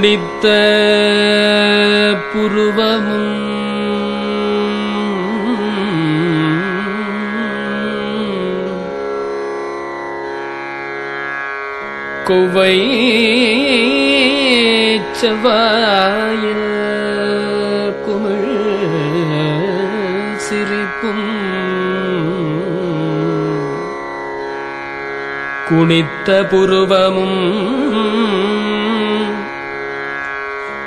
குனித்த புருவமும் குவை செவ்வாயில் குமிழ் சிரிப்பும் குனித்த புருவமும்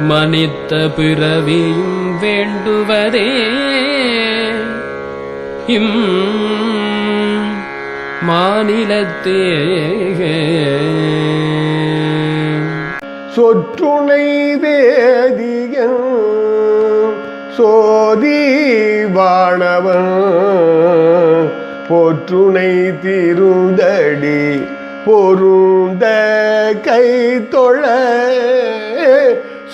மனித்த பிறவியும் வேண்டுவதே. இம் மாநிலத்தே சொற்றுணை வேதியன் சோதி வாணவன் போற்றுணை திருந்தடி பொருந்த கை தொழ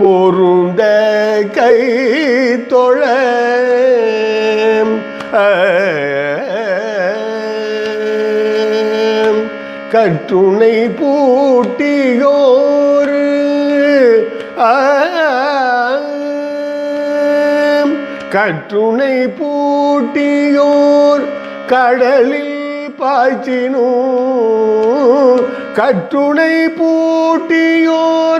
பொருண்ட கை தொழ கற்றுணை பூட்டியோரு ஆம். கற்றுணை பூட்டியோர் கடலில் பாய்ச்சினோ கற்றுணை பூட்டியோர்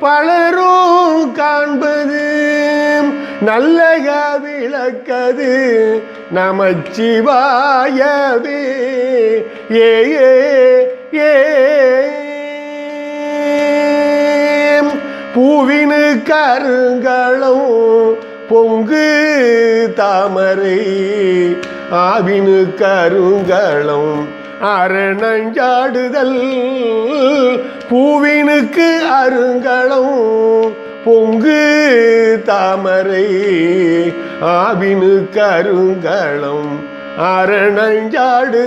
பலரும் காண்பது நல்லக விளக்கது நமச்சிவாயவே. ஏ ஏ. பூவினு கருங்களும் பொங்கு தாமரை ஆவினு கருங்களும் அரணஞ்சாடுதல். பூவினுக்கு அருங்களும் பொங்கு தாமரை ஆவினுக்கு கருங்களும் அரணஞ்சாடு